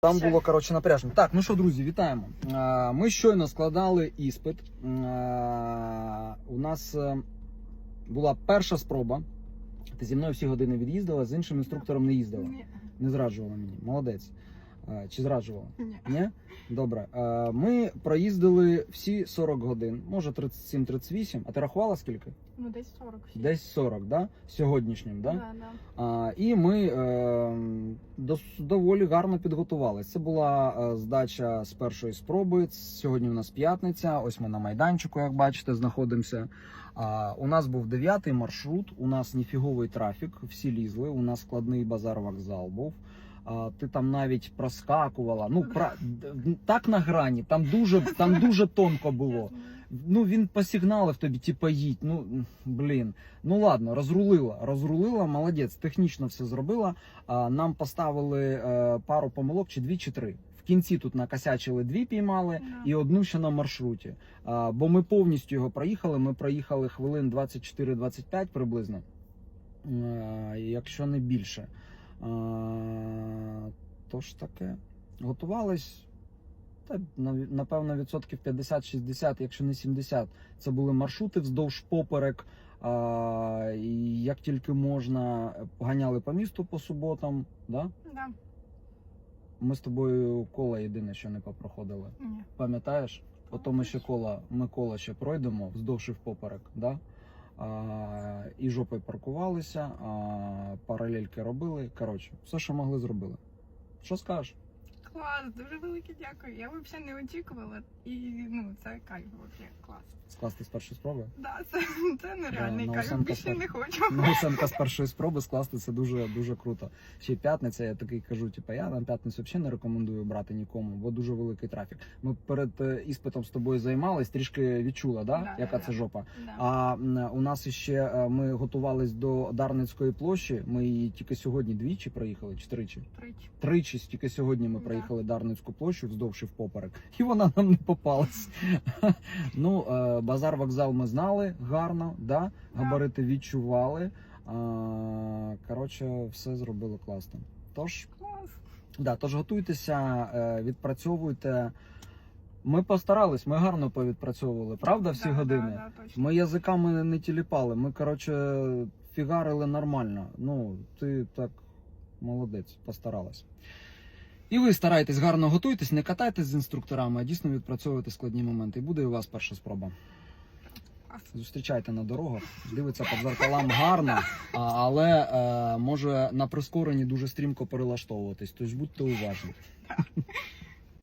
Там було коротше напряжно. Так, ну що, друзі, вітаємо. Ми щойно складали іспит. У нас е, була перша спроба. Ти зі мною всі години від'їздила, з іншим інструктором не їздила. Не зраджувала мені. Молодець. Чи зраджувала? Ні. Добре. Ми проїздили всі 40 годин, може 37-38. А ти рахувала скільки? Ну, десь 40. Десь 40, да? Сьогоднішнім, да? Да, да. І ми е, дос- доволі гарно підготувалися. Це була е, здача з першої спроби. Сьогодні у нас п'ятниця. Ось ми на майданчику, як бачите, знаходимося. А, у нас був дев'ятий маршрут. У нас ніфіговий трафік. Всі лізли. У нас складний базар вокзал був. Ти там навіть проскакувала. Ну пра... д- так на грані. Там дуже там дуже тонко було. Ну він посигналив тобі, типа їдь. Ну блін. Ну ладно, розрулила. Розрулила, молодець, технічно все зробила. А, нам поставили е, пару помилок, чи дві, чи три. В кінці тут накосячили дві, піймали Да. і одну ще на маршруті. А, бо ми повністю його проїхали. Ми проїхали хвилин 24-25 приблизно, е, якщо не більше. А, тож таке. Готувались. Та напевно відсотків 50-60, якщо не 70. Це були маршрути вздовж поперек. А, і як тільки можна, ганяли по місту по суботам. Да? Да. Ми з тобою кола єдине, що не попроходили. Ні. Пам'ятаєш? Ото ми ще кола, ми кола ще пройдемо вздовж і впоперек, да? А, і жопою паркувалися, а, паралельки робили. Коротше, все, що могли, зробили. Що скажеш? Клас, дуже велике дякую. Я взагалі не очікувала. І ну, це кайф вообще. Клас. Скласти з першої спроби? Да, це, це нереальний Да, кайф. Більше не хочу. Наусенка з першої спроби скласти це дуже дуже круто. Ще й п'ятниця, я такий кажу, типу, я на п'ятницю взагалі не рекомендую брати нікому, бо дуже великий трафік. Ми перед е, іспитом з тобою займались, трішки відчула, да? Да, яка да, це да. жопа. Да. А м, у нас ще е, ми готувались до Дарницької площі. Ми її тільки сьогодні двічі проїхали, чи тричі. Тричі. Тричі тільки сьогодні ми Да. проїхали Дарницьку площу вздовж і впоперек, і вона нам не попалась. ну, е, базар вокзал ми знали гарно, да? Габарити відчували. Коротше, все зробили класно. Тож, да, тож готуйтеся, е, відпрацьовуйте. Ми постарались, ми гарно повідпрацьовували, правда, всі Да, години. Да, да, точно. Ми язиками не тіліпали, ми, коротше, фігарили нормально. Ну, ти так молодець, постаралась. І ви старайтесь гарно готуйтесь, не катайтесь з інструкторами, а дійсно відпрацьовуйте складні моменти. І буде у вас перша спроба. Зустрічайте на дорогах, дивиться під зеркалам гарно, але е, може на прискоренні дуже стрімко перелаштовуватись. Тож будьте уважні.